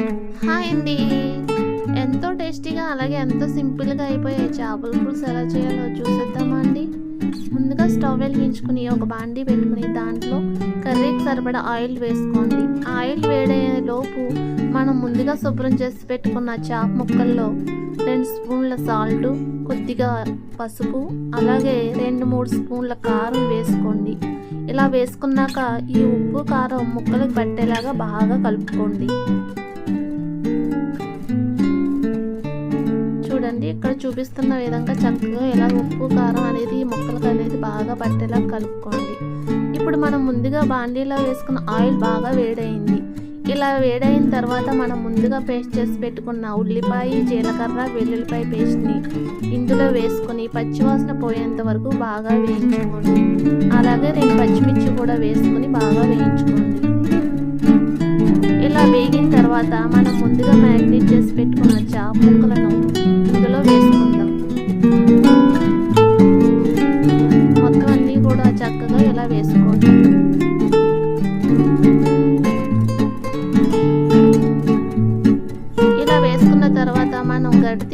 Hi అండి. ఎంతో టేస్టీగా అలాగే ఎంతో సింపుల్గా అయిపోయే చేపల పులుసు. ఎలా చేయాలో చూసేద్దామా అండి? ముందుగా స్టవ్ వెలిగించుకుని ఒక బాండీ పెట్టుకుని దాంట్లో కర్రీకి సరిపడా ఆయిల్ వేసుకోండి. ఆయిల్ వేడే లోపు మనం ముందుగా శుభ్రం చేసి పెట్టుకున్న చేప ముక్కల్లో రెండు స్పూన్ల సాల్ట్ కొద్దిగా పసుపు అలాగే రెండు మూడు స్పూన్ల కారం వేసుకోండి. ఇలా వేసుకున్నాక ఈ ఉప్పు కారం ముక్కలకు పట్టేలాగా బాగా కలుపుకోండి. చూడండి. ఇక్కడ చూపిస్తున్న విధంగా చక్కగా ఇలా ఉప్పు కారం అనేది ఈ ముక్కలకు అనేది బాగా పట్టేలా కలుపుకోండి. ఇప్పుడు మనం ముందుగా బాండీలో వేసుకున్న ఆయిల్ బాగా వేడైంది. ఇలా వేడైన తర్వాత మనం ముందుగా పేస్ట్ చేసి పెట్టుకున్న ఉల్లిపాయ జీలకర్ర వెల్లుల్లిపాయ పేస్ట్ని ఇందులో వేసుకొని పచ్చివాసన పోయేంత వరకు బాగా వేయించుకోండి. అలాగే రెండు పచ్చిమిర్చి కూడా వేసుకొని బాగా వేయించుకోండి. ఇలా వేగిన తర్వాత మనం ముందుగా మ్యారినేట్ చేసి పెట్టుకున్న చాప ముక్కలను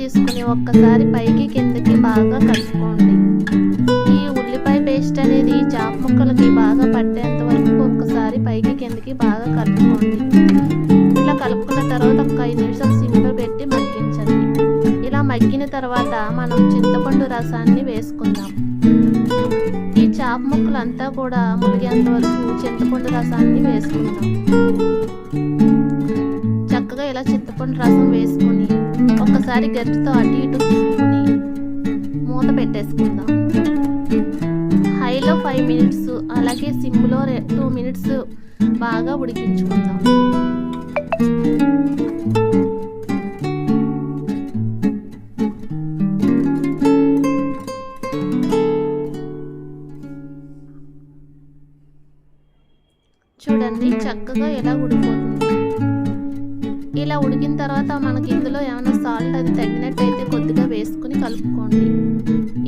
తీసుకుని ఒక్కసారి పైకి కిందకి బాగా కలుపుకోండి. ఈ ఉల్లిపాయ పేస్ట్ అనేది ఈ చాప ముక్కలకి బాగా పట్టేంత వరకు ఒక్కసారి పైకి కిందకి బాగా కలుపుకోండి. ఇలా కలుపుకున్న తర్వాత ఒక ఐదు నిమిషాలు సిమ్లో పెట్టి మగ్గించండి. ఇలా మగ్గిన తర్వాత మనం చింతపండు రసాన్ని వేసుకుందాం. ఈ చాప ముక్కలు అంతా కూడా ములిగేంత వరకు చింతపండు రసాన్ని వేసుకుందాం. చక్కగా ఇలా చింతపండు రసం వేసుకుందాం ఒకసారి గట్టితో అటు ఇటు తీసుకుని మూత పెట్టేసుకుందాం. హైలో ఫైవ్ మినిట్స్ అలాగే సిమ్లో టూ మినిట్స్ బాగా ఉడికించుకుందాం. చూడండి చక్కగా ఎలా ఉడిపోతుంది ఇలా ఉడికిన తర్వాత మనకి ఇందులో ఏమైనా సాల్ట్ అది తగినట్టయితే కొద్దిగా వేసుకుని కలుపుకోండి.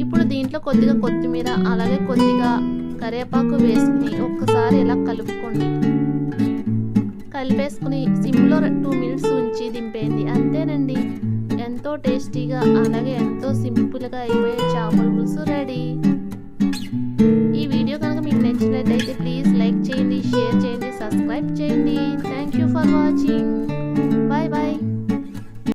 ఇప్పుడు దీంట్లో కొద్దిగా కొత్తిమీర అలాగే కొద్దిగా కరివేపాకు వేసుకుని ఒక్కసారి ఇలా కలుపుకోండి. కలిపేసుకుని సిమ్లో టూ మినిట్స్ ఉంచి దింపేయండి. అంతేనండి. ఎంతో టేస్టీగా అలాగే ఎంతో సింపుల్గా అయిపోయే చేపల పులుసు రెడీ. ఈ వీడియో కనుక మీకు నచ్చినట్టయితే ప్లీజ్ లైక్ చేయండి షేర్ చేయండి సబ్స్క్రైబ్ చేయండి. Thank you for watching. Bye bye.